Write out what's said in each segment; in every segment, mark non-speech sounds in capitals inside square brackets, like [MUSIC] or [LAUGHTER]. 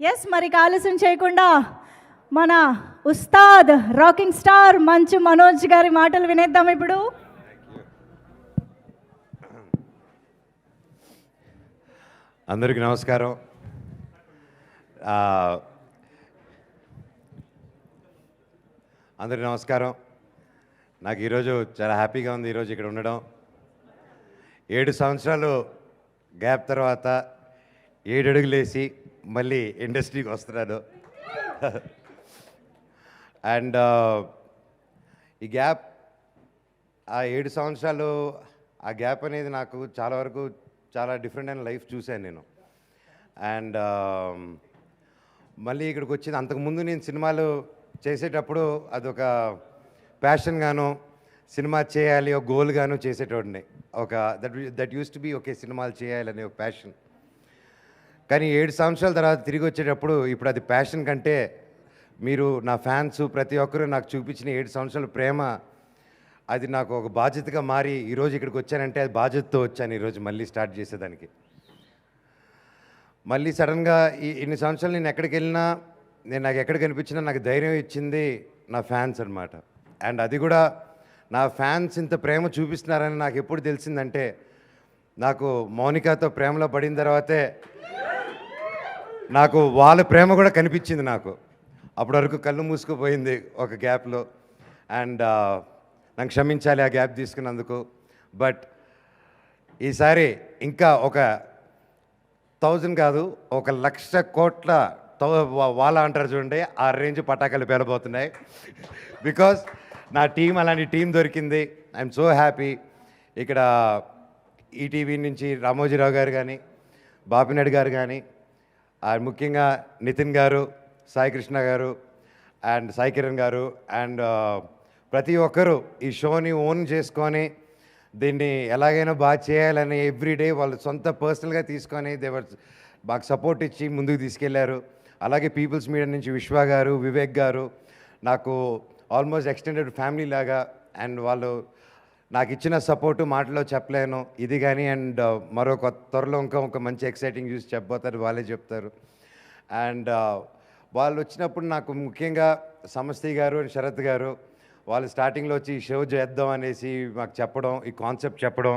Yes మరి ఆలస్యం చేయకుండా మన ఉస్తాద్ రాకింగ్ స్టార్ మంచు మనోజ్ గారి మాటలు వినేద్దాం ఇప్పుడు. అందరికీ నమస్కారం. ఆ, అందరికీ నమస్కారం. నాకు ఈరోజు చాలా హ్యాపీగా ఉంది ఈరోజు ఇక్కడ ఉండడం. ఏడు సంవత్సరాలు గ్యాప్ తర్వాత ఏడు అడుగులు వేసి మళ్ళీ ఇండస్ట్రీకి వస్తున్నాను. అండ్ ఈ గ్యాప్ ఆ ఏడు సంవత్సరాలు ఆ గ్యాప్ అనేది నాకు చాలా వరకు చాలా డిఫరెంట్ అయిన లైఫ్ చూశాను నేను. అండ్ మళ్ళీ ఇక్కడికి వచ్చింది అంతకుముందు నేను సినిమాలు చేసేటప్పుడు అదొక ప్యాషన్గాను సినిమా చేయాలి ఒక గోల్గాను చేసేటోడిని. ఒక that that use to be okay సినిమాలు చేయాలనే ఒక ప్యాషన్ కానీ ఏడు సంవత్సరాల తర్వాత తిరిగి వచ్చేటప్పుడు ఇప్పుడు అది ప్యాషన్ కంటే మీరు నా ఫ్యాన్స్ ప్రతి ఒక్కరూ నాకు చూపించిన ఏడు సంవత్సరాల ప్రేమ అది నాకు ఒక బాధ్యతగా మారి ఈరోజు ఇక్కడికి వచ్చానంటే అది బాధ్యతతో వచ్చాను ఈరోజు మళ్ళీ స్టార్ట్ చేసేదానికి. మళ్ళీ సడన్గా ఈ ఇన్ని సంవత్సరాలు నేను ఎక్కడికి వెళ్ళినా నేను నాకు ఎక్కడ కనిపించినా నాకు ధైర్యం ఇచ్చింది నా ఫ్యాన్స్ అన్నమాట. అండ్ అది కూడా నా ఫ్యాన్స్ ఇంత ప్రేమ చూపిస్తున్నారని నాకు ఎప్పుడు తెలిసిందంటే నాకు మౌనికాతో ప్రేమలో పడిన తర్వాతే నాకు వాళ్ళ ప్రేమ కూడా కనిపించింది నాకు. అప్పటి వరకు కళ్ళు మూసుకుపోయింది ఒక గ్యాప్లో. అండ్ నాకు క్షమించాలి ఆ గ్యాప్ తీసుకున్నందుకు. బట్ ఈసారి ఇంకా ఒక థౌజండ్ కాదు ఒక లక్ష కోట్ల వాళ్ళ అంటారు చూడండి ఆ రేంజ్ పటాకాలు పేలబోతున్నాయి. బికాస్ నా టీం అలాంటి టీం దొరికింది. I'm so happy. ఇక్కడ ఈటీవీ నుంచి రామోజీరావు గారు కానీ బాపినాయుడు గారు కానీ ఆ ముఖ్యంగా నితిన్ గారు సాయి కృష్ణ గారు అండ్ సాయి కిరణ్ గారు అండ్ ప్రతి ఒక్కరూ ఈ షోని ఓన్ చేసుకొని దీన్ని ఎలాగైనా బాగా చేయాలని ఎవ్రీడే వాళ్ళు సొంత పర్సనల్గా తీసుకొని దేవర్ మాకు సపోర్ట్ ఇచ్చి ముందుకు తీసుకెళ్ళారు. అలాగే పీపుల్స్ మీడియా నుంచి విశ్వ గారు వివేక్ గారు నాకు ఆల్మోస్ట్ ఎక్స్టెండెడ్ ఫ్యామిలీ లాగా అండ్ వాళ్ళు నాకు ఇచ్చిన సపోర్టు మాటలో చెప్పలేను. ఇది కానీ అండ్ uh, మరొక త్వరలో ఇంకా ఒక మంచి ఎక్సైటింగ్ న్యూస్ చెప్పబోతారు వాళ్ళే చెప్తారు. అండ్ uh, వాళ్ళు వచ్చినప్పుడు నాకు ముఖ్యంగా సమస్తి గారు అండ్ శరత్ గారు వాళ్ళు స్టార్టింగ్లో వచ్చి ఈ షో చేద్దాం అనేసి మాకు చెప్పడం ఈ కాన్సెప్ట్ చెప్పడం.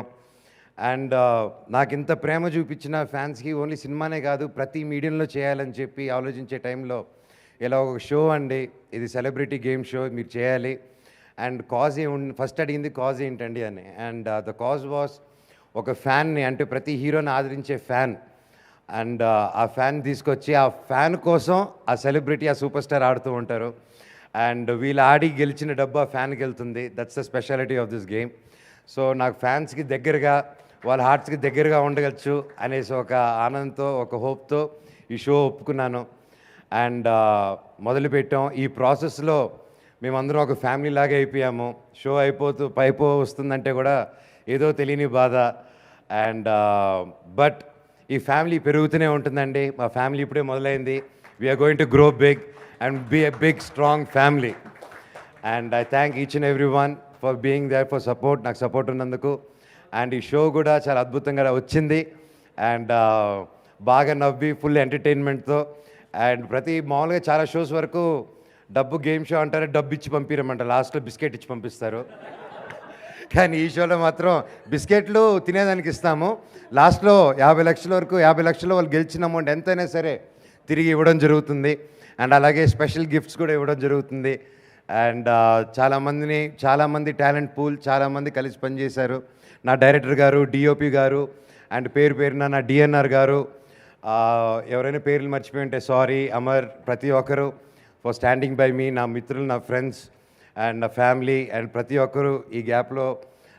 అండ్ uh, నాకు ఇంత ప్రేమ చూపించిన ఫ్యాన్స్కి ఓన్లీ సినిమానే కాదు ప్రతి మీడియంలో చేయాలని చెప్పి ఆలోచించే టైంలో ఇలా ఒక షో అండి. ఇది సెలబ్రిటీ గేమ్ షో మీరు చేయాలి. అండ్ కాజ్ ఏముంది ఫస్ట్ అడిగింది కాజ్ ఏంటండి అని. అండ్ ద కాజ్ వాస్ ఒక ఫ్యాన్ని అంటే ప్రతి హీరోని ఆదరించే ఫ్యాన్. అండ్ uh, ఆ ఫ్యాన్ తీసుకొచ్చి ఆ ఫ్యాన్ కోసం ఆ సెలబ్రిటీ ఆ సూపర్ స్టార్ ఆడుతూ ఉంటారు. అండ్ వీళ్ళు ఆడి గెలిచిన డబ్బు ఆ ఫ్యాన్కి వెళ్తుంది. That's the speciality of this game so నాకు ఫ్యాన్స్కి దగ్గరగా వాళ్ళ హార్ట్స్కి దగ్గరగా ఉండగచ్చు అనేసి ఒక ఆనందంతో ఒక హోప్తో ఈ షో ఒప్పుకున్నాను. అండ్ uh, మొదలుపెట్టాం. ఈ ప్రాసెస్లో మేమందరం ఒక ఫ్యామిలీ లాగా అయిపోయాము. షో అయిపోతూ పైపో వస్తుందంటే కూడా ఏదో తెలియని బాధ. అండ్ బట్ uh, ఈ ఫ్యామిలీ పెరుగుతూనే ఉంటుందండి. మా ఫ్యామిలీ ఇప్పుడే మొదలైంది. We're going to grow big and be a big strong family and I thank each and every one for being there for support నాకు సపోర్ట్ ఉన్నందుకు. అండ్ ఈ షో కూడా చాలా అద్భుతంగా వచ్చింది. అండ్ uh, బాగా నవ్వి ఫుల్ ఎంటర్టైన్మెంట్తో అండ్ ప్రతి మామూలుగా చాలా షోస్ వరకు డబ్బు గేమ్ షో అంటారు డబ్బు ఇచ్చి పంపిరమంట లాస్ట్లో బిస్కెట్ ఇచ్చి పంపిస్తారు. కానీ ఈ షోలో మాత్రం బిస్కెట్లు తినేదానికి ఇస్తాము. లాస్ట్లో యాభై లక్షల వరకు యాభై లక్షలు వాళ్ళు గెలిచిన అమౌంట్ ఎంతైనా సరే తిరిగి ఇవ్వడం జరుగుతుంది. అండ్ అలాగే స్పెషల్ గిఫ్ట్స్ కూడా ఇవ్వడం జరుగుతుంది. అండ్ చాలామందిని చాలామంది టాలెంట్ పూల్ చాలామంది కలిసి పనిచేశారు. నా డైరెక్టర్ గారు డిఓపి గారు అండ్ పేరు పేరున నా డిఎన్ఆర్ గారు. ఎవరైనా పేర్లు మర్చిపోయి ఉంటే సారీ అమర్ ప్రతి ఒక్కరు. ఫర్ స్టాండింగ్ బై మీ నా మిత్రులు నా ఫ్రెండ్స్ అండ్ నా ఫ్యామిలీ అండ్ ప్రతి ఒక్కరూ ఈ గ్యాప్లో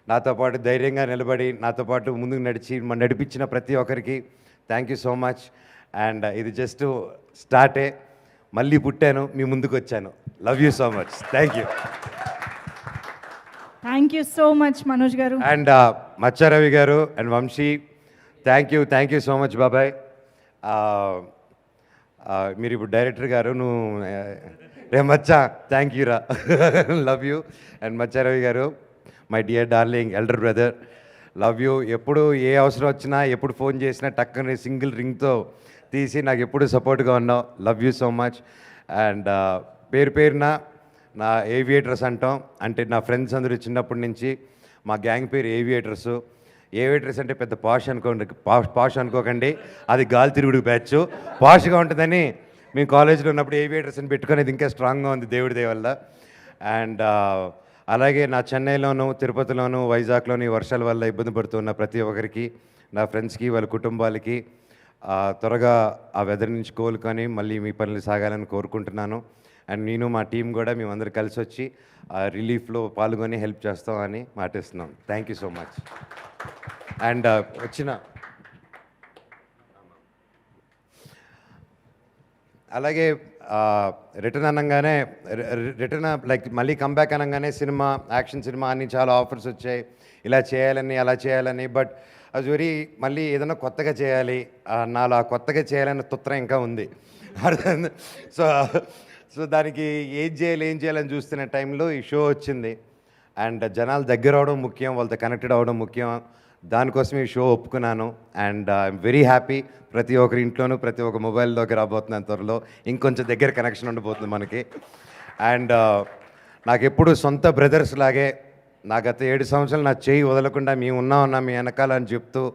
నాతో పాటు ధైర్యంగా నిలబడి నాతో పాటు ముందుకు నడిచి నడిపించిన ప్రతి ఒక్కరికి thank you so much and ఇది జస్ట్ స్టార్టే మళ్ళీ పుట్టాను మీ ముందుకు వచ్చాను. Love you so much thank you thank you so much Manoj గారు. అండ్ మచ్చారవి గారు and Vamshi thank you thank you so much బాబాయ్ మీరు ఇప్పుడు డైరెక్టర్ గారు నువ్వు రే మచ్చా థ్యాంక్ యూ రా. లవ్ యూ అండ్ మచ్చారవి గారు my dear darling elder brother love you ఎప్పుడు ఏ అవసరం వచ్చినా ఎప్పుడు ఫోన్ చేసినా టక్కని సింగిల్ రింగ్తో తీసి నాకు ఎప్పుడు సపోర్ట్గా ఉన్నావు. Love you so much and పేరు పేరున నా ఏవియేటర్స్ అంటాం. అంటే నా ఫ్రెండ్స్ అందరూ చిన్నప్పటి నుంచి మా గ్యాంగ్ పేరు ఏవియేటర్స్ ఏవేటర్స్ అంటే పెద్ద పాష్ అనుకోండి పాష్ పాష్ అనుకోకండి. అది గాలి తిరుగుడు బ్యాచ్. పాష్గా ఉంటుందని మేము కాలేజీలో ఉన్నప్పుడు ఏవియేటర్స్ అని పెట్టుకునేది ఇంకా స్ట్రాంగ్గా ఉంది దేవుడి దేవల్ల అండ్ అలాగే నా చెన్నైలోను తిరుపతిలోను వైజాగ్లోని వర్షాల వల్ల ఇబ్బంది పడుతున్న ప్రతి ఒక్కరికి నా ఫ్రెండ్స్కి వాళ్ళ కుటుంబాలకి త్వరగా ఆ వెదర్ నుంచి కోలుకొని మళ్ళీ మీ పనులు సాగాలని కోరుకుంటున్నాను. అండ్ నేను మా టీం కూడా మేమందరూ కలిసి వచ్చి రిలీఫ్లో పాల్గొని హెల్ప్ చేస్తామని మాటిస్తున్నాం. Thank you so much and వచ్చిన అలాగే రిటర్న్ అనగానే రిటర్న్ లైక్ మళ్ళీ కంబ్యాక్ అనగానే సినిమా యాక్షన్ సినిమా అని చాలా ఆఫర్స్ వచ్చాయి. ఇలా చేయాలని అలా చేయాలని బట్ అది వెరీ మళ్ళీ ఏదైనా కొత్తగా చేయాలి నాలో ఆ కొత్తగా చేయాలన్న తుత్రం ఇంకా ఉంది. [LAUGHS] అర్థం సో సో దానికి ఏం చేయాలి ఏం చేయాలని చూస్తున్న టైంలో ఈ షో వచ్చింది. అండ్ జనాలు దగ్గర అవడం ముఖ్యం వాళ్ళతో కనెక్టెడ్ అవ్వడం ముఖ్యం. దానికోసం ఈ షో ఒప్పుకున్నాను. And I'm very happy. ప్రతి ఒక్కరి ఇంట్లోనూ ప్రతి ఒక్క మొబైల్లోకి రాబోతున్నాను త్వరలో. ఇంకొంచెం దగ్గర కనెక్షన్ ఉండబోతుంది మనకి. అండ్ నాకు ఎప్పుడు సొంత బ్రదర్స్ లాగే నా గత ఏడు సంవత్సరాలు నా చేయి వదలకుండా మేము ఉన్నా ఉన్నా మీ వెనకాల అని చెప్తూ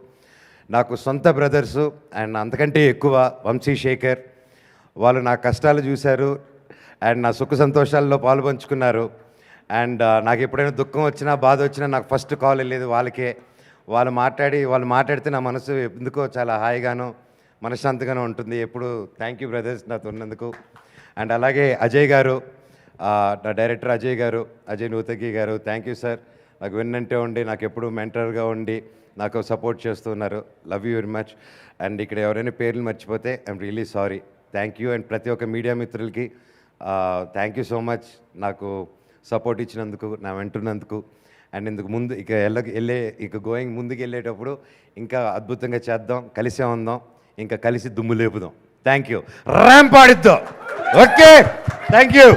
నాకు సొంత బ్రదర్సు అండ్ అంతకంటే ఎక్కువ వంశీ శేఖర్. వాళ్ళు నా కష్టాలు చూశారు. అండ్ నా సుఖ సంతోషాల్లో పాలు పంచుకున్నారు. అండ్ నాకు ఎప్పుడైనా దుఃఖం వచ్చినా బాధ వచ్చినా నాకు ఫస్ట్ కాల్ వెళ్ళేది వాళ్ళకే. వాళ్ళు మాట్లాడి వాళ్ళు మాట్లాడితే నా మనసు ఎందుకో చాలా హాయిగాను మనశ్శాంతిగానూ ఉంటుంది. ఎప్పుడు థ్యాంక్ యూ బ్రదర్స్ నాతో ఉన్నందుకు. అండ్ అలాగే అజయ్ గారు నా డైరెక్టర్ అజయ్ గారు అజయ్ నూతకి గారు థ్యాంక్ యూ సార్ నాకు విన్నంటే ఉండి నాకు ఎప్పుడు మెంటర్గా ఉండి నాకు సపోర్ట్ చేస్తున్నారు love you very much and ఇక్కడ ఎవరైనా పేర్లు మర్చిపోతే I'm really sorry thank you and ప్రతి ఒక్క మీడియా మిత్రులకి థ్యాంక్ యూ సో మచ్ నాకు సపోర్ట్ ఇచ్చినందుకు నా వెంటున్నందుకు. అండ్ ఇందుకు ముందు ఇక వెళ్ళ వెళ్ళే ఇక గోయింగ్ ముందుకు వెళ్ళేటప్పుడు ఇంకా అద్భుతంగా చేద్దాం కలిసే ఉందాం ఇంకా కలిసి దుమ్ము లేపుదాం. Thank you ramp ఆడిద్దాం. Okay thank you